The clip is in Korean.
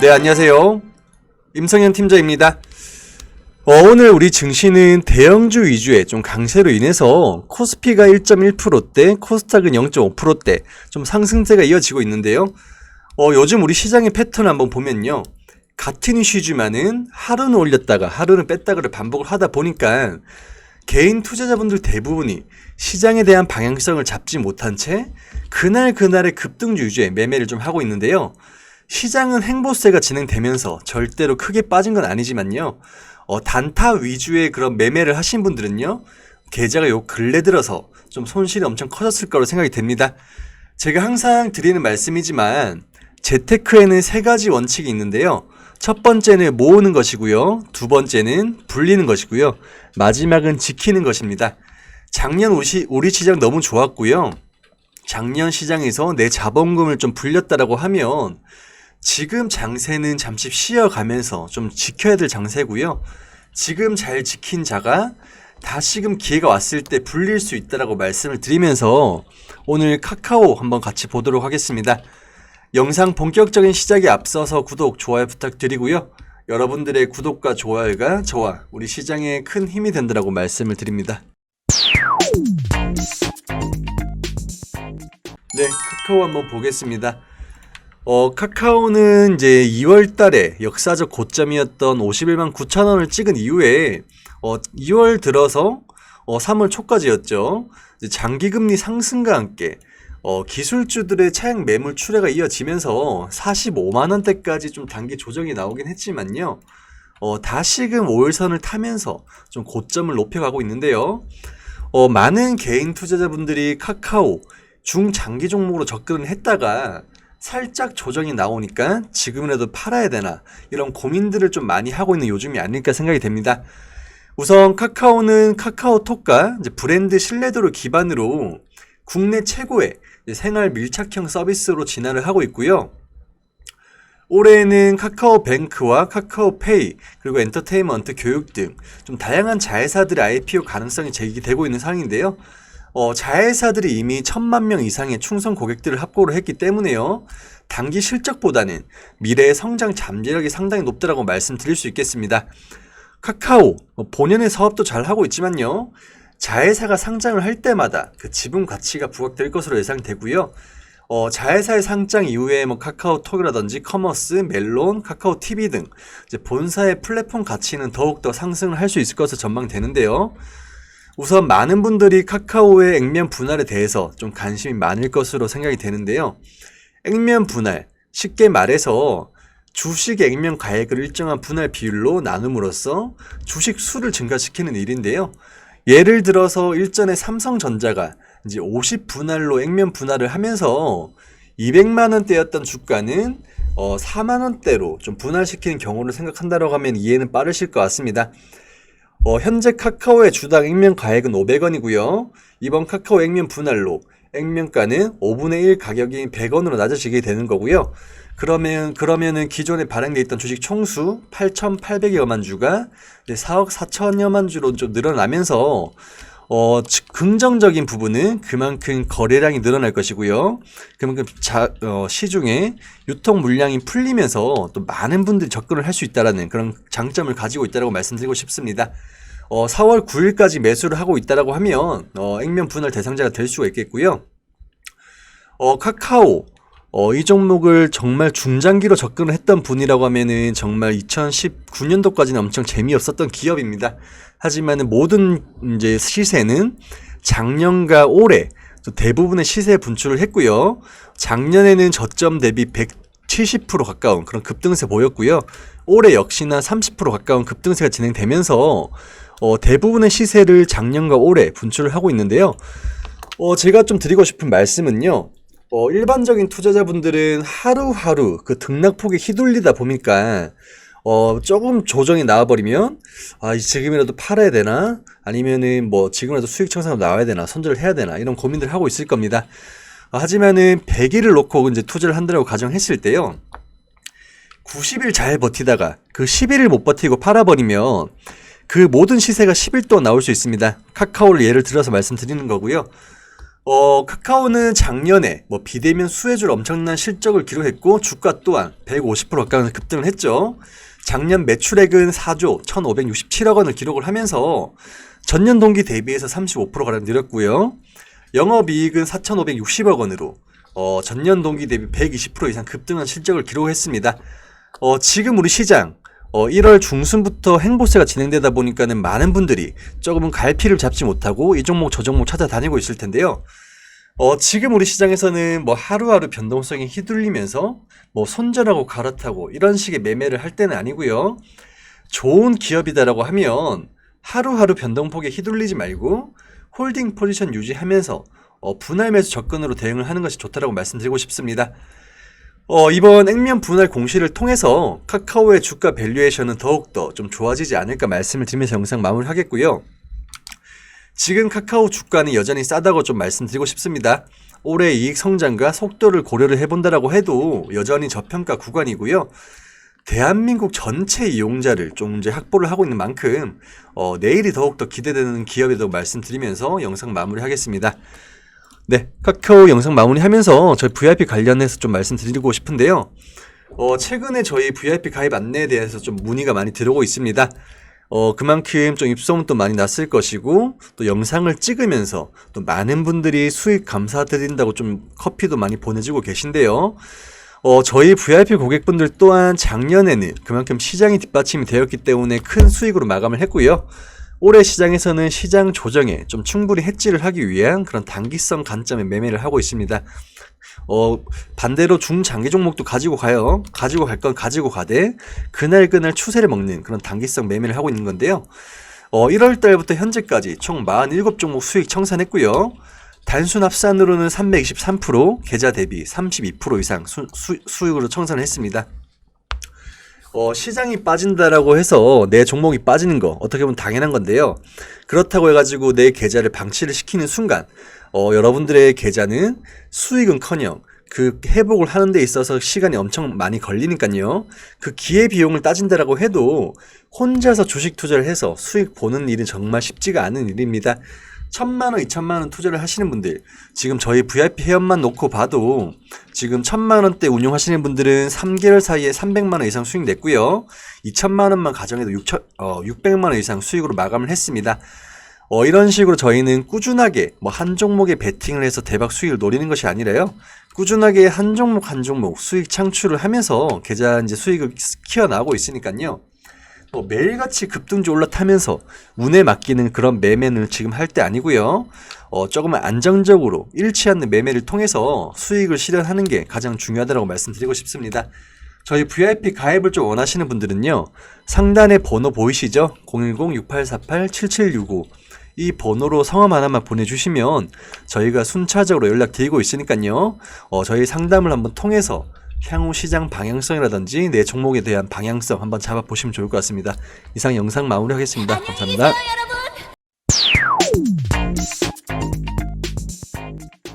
네, 안녕하세요. 임성현 팀장입니다. 어, 오늘 우리 증시는 대형주 위주의 좀 강세로 인해서 코스피가 1.1%대, 코스닥은 0.5%대 좀 상승세가 이어지고 있는데요. 어, 요즘 우리 시장의 패턴 한번 보면요. 같은 이슈지만은 하루는 올렸다가 하루는 뺐다가를 반복을 하다 보니까 개인 투자자분들 대부분이 시장에 대한 방향성을 잡지 못한 채 그날 그날의 급등주 위주의 매매를 좀 하고 있는데요. 시장은 행보세가 진행되면서 절대로 크게 빠진 건 아니지만요. 어, 단타 위주의 그런 매매를 하신 분들은요. 계좌가 요 근래 들어서 좀 손실이 엄청 커졌을 거로 생각이 됩니다. 제가 항상 드리는 말씀이지만 재테크에는 세 가지 원칙이 있는데요. 첫 번째는 모으는 것이고요. 두 번째는 불리는 것이고요. 마지막은 지키는 것입니다. 작년 우시, 우리 시장 너무 좋았고요. 작년 시장에서 내 자본금을 좀 불렸다라고 하면 지금 장세는 잠시 쉬어가면서 좀 지켜야 될 장세고요. 지금 잘 지킨 자가 다시금 기회가 왔을 때 불릴 수 있다라고 말씀을 드리면서 오늘 카카오 한번 같이 보도록 하겠습니다. 영상 본격적인 시작에 앞서서 구독, 좋아요 부탁드리고요. 여러분들의 구독과 좋아요가 저와 우리 시장에 큰 힘이 된다라고 말씀을 드립니다. 네, 카카오 한번 보겠습니다. 어, 카카오는 이제 2월 달에 역사적 고점이었던 51만 9천 원을 찍은 이후에 어, 2월 들어서 어, 3월 초까지였죠. 장기금리 상승과 함께 어, 기술주들의 차익 매물 출회가 이어지면서 45만 원대까지 좀 단기 조정이 나오긴 했지만요. 어, 다시금 5일선을 타면서 좀 고점을 높여가고 있는데요. 어, 많은 개인 투자자분들이 카카오 중장기 종목으로 접근을 했다가 살짝 조정이 나오니까 지금이라도 팔아야 되나 이런 고민들을 좀 많이 하고 있는 요즘이 아닐까 생각이 됩니다. 우선 카카오는 카카오톡과 브랜드 신뢰도를 기반으로 국내 최고의 생활 밀착형 서비스로 진화를 하고 있고요. 올해에는 카카오뱅크와 카카오페이 그리고 엔터테인먼트 교육 등 좀 다양한 자회사들의 IPO 가능성이 제기되고 있는 상황인데요. 어, 자회사들이 이미 천만 명 이상의 충성 고객들을 합고를 했기 때문에요. 단기 실적보다는 미래의 성장 잠재력이 상당히 높다라고 말씀드릴 수 있겠습니다. 카카오 뭐 본연의 사업도 잘 하고 있지만요. 자회사가 상장을 할 때마다 그 지분 가치가 부각될 것으로 예상되고요. 어, 자회사의 상장 이후에 뭐 카카오톡이라든지 커머스, 멜론, 카카오 TV 등 본사의 플랫폼 가치는 더욱더 상승을 할 수 있을 것으로 전망되는데요. 우선 많은 분들이 카카오의 액면 분할에 대해서 좀 관심이 많을 것으로 생각이 되는데요. 액면 분할, 쉽게 말해서 주식 액면 가액을 일정한 분할 비율로 나눔으로써 주식 수를 증가시키는 일인데요. 예를 들어서 일전에 삼성전자가 이제 50 분할로 액면 분할을 하면서 200만 원대였던 주가는 어 4만 원대로 좀 분할시키는 경우를 생각한다고 하면 이해는 빠르실 것 같습니다. 어, 현재 카카오의 주당 액면 가액은 500원이고요. 이번 카카오 액면 분할로 액면가는 5분의 1 가격이 100원으로 낮아지게 되는 거고요. 그러면 그러면은 기존에 발행돼 있던 주식 총수 8,800여만 주가 이제 4억 4천여만 주로 좀 늘어나면서 어, 즉, 긍정적인 부분은 그만큼 거래량이 늘어날 것이고요. 그만큼 자, 어, 시중에 유통 물량이 풀리면서 또 많은 분들이 접근을 할 수 있다라는 그런 장점을 가지고 있다라고 말씀드리고 싶습니다. 어, 4월 9일까지 매수를 하고 있다라고 하면 어, 액면 분할 대상자가 될 수가 있겠고요. 어, 카카오 어, 이 종목을 정말 중장기로 접근을 했던 분이라고 하면은 정말 2019년도까지는 엄청 재미없었던 기업입니다. 하지만 모든 이제 시세는 작년과 올해 대부분의 시세 분출을 했고요. 작년에는 저점 대비 170% 가까운 그런 급등세 보였고요. 올해 역시나 30% 가까운 급등세가 진행되면서 어, 대부분의 시세를 작년과 올해 분출을 하고 있는데요. 어, 제가 좀 드리고 싶은 말씀은요. 어, 일반적인 투자자분들은 하루하루 그 등락폭에 휘둘리다 보니까 어, 조금 조정이 나와버리면 아, 지금이라도 팔아야 되나? 아니면은 뭐 지금이라도 수익 청산으로 나와야 되나? 손절을 해야 되나? 이런 고민들을 하고 있을 겁니다. 어, 하지만은 100일을 놓고 이제 투자를 한다고 가정했을 때요. 90일 잘 버티다가 그 10일을 못 버티고 팔아버리면 그 모든 시세가 10일 동안 나올 수 있습니다. 카카오를 예를 들어서 말씀드리는 거고요. 어, 카카오는 작년에 뭐 비대면 수혜주로 엄청난 실적을 기록했고 주가 또한 150% 가까이 급등을 했죠. 작년 매출액은 4조 1,567억 원을 기록을 하면서 전년 동기 대비해서 35%가량 늘었고요. 영업이익은 4,560억 원으로 어, 전년 동기 대비 120% 이상 급등한 실적을 기록했습니다. 어, 지금 우리 시장 어, 1월 중순부터 행보세가 진행되다 보니까는 많은 분들이 조금은 갈피를 잡지 못하고 이 종목 저 종목 찾아다니고 있을 텐데요. 어, 지금 우리 시장에서는 뭐 하루하루 변동성이 휘둘리면서 뭐 손절하고 갈아타고 이런 식의 매매를 할 때는 아니고요. 좋은 기업이다라고 하면 하루하루 변동폭에 휘둘리지 말고 홀딩 포지션 유지하면서 어, 분할 매수 접근으로 대응을 하는 것이 좋다라고 말씀드리고 싶습니다. 어, 이번 액면 분할 공시를 통해서 카카오의 주가 밸류에이션은 더욱더 좀 좋아지지 않을까 말씀을 드리면서 영상 마무리하겠고요. 지금 카카오 주가는 여전히 싸다고 좀 말씀드리고 싶습니다. 올해 이익 성장과 속도를 고려를 해본다라고 해도 여전히 저평가 구간이고요. 대한민국 전체 이용자를 좀 이제 확보를 하고 있는 만큼 어, 내일이 더욱더 기대되는 기업이라고 말씀드리면서 영상 마무리하겠습니다. 네, 카카오 영상 마무리하면서 저희 VIP 관련해서 좀 말씀드리고 싶은데요. 어, 최근에 저희 VIP 가입 안내에 대해서 좀 문의가 많이 들어오고 있습니다. 어, 그만큼 좀 입소문도 많이 났을 것이고, 또 영상을 찍으면서 또 많은 분들이 수익 감사드린다고 좀 커피도 많이 보내주고 계신데요. 어, 저희 VIP 고객분들 또한 작년에는 그만큼 시장이 뒷받침이 되었기 때문에 큰 수익으로 마감을 했고요. 올해 시장에서는 시장 조정에 좀 충분히 해지를 하기 위한 그런 단기성 관점의 매매를 하고 있습니다. 어, 반대로 중장기 종목도 가지고 가요. 가지고 갈 건 가지고 가되 그날 그날 추세를 먹는 그런 단기성 매매를 하고 있는 건데요. 어, 1월 달부터 현재까지 총 47종목 수익 청산했고요. 단순 합산으로는 323%, 계좌 대비 32% 이상 수, 수, 수익으로 청산을 했습니다. 어, 시장이 빠진다라고 해서 내 종목이 빠지는 거 어떻게 보면 당연한 건데요. 그렇다고 해가지고 내 계좌를 방치를 시키는 순간 어, 여러분들의 계좌는 수익은커녕 그 회복을 하는 데 있어서 시간이 엄청 많이 걸리니까요. 그 기회 비용을 따진다라고 해도 혼자서 주식 투자를 해서 수익 보는 일은 정말 쉽지가 않은 일입니다. 천만 원, 이천만 원 투자를 하시는 분들, 지금 저희 VIP 회원만 놓고 봐도 지금 천만 원대 운용하시는 분들은 3개월 사이에 300만 원 이상 수익 냈고요. 2천만 원만 가정해도 6천, 어, 600만 원 이상 수익으로 마감을 했습니다. 어, 이런 식으로 저희는 꾸준하게 뭐 한 종목에 베팅을 해서 대박 수익을 노리는 것이 아니라요. 꾸준하게 한 종목 한 종목 수익 창출을 하면서 계좌 이제 수익을 키워나가고 있으니까요. 뭐 매일같이 급등주 올라타면서 운에 맡기는 그런 매매는 지금 할 때 아니고요. 어, 조금은 안정적으로 않는 매매를 통해서 수익을 실현하는 게 가장 중요하다고 말씀드리고 싶습니다. 저희 VIP 가입을 좀 원하시는 분들은요. 상단에 번호 보이시죠? 010-6848-7765. 이 번호로 성함 하나만 보내주시면 저희가 순차적으로 연락드리고 있으니까요. 어, 저희 상담을 한번 통해서 향후 시장 방향성이라든지 내 종목에 대한 방향성 한번 잡아보시면 좋을 것 같습니다. 이상 영상 마무리하겠습니다. 감사합니다.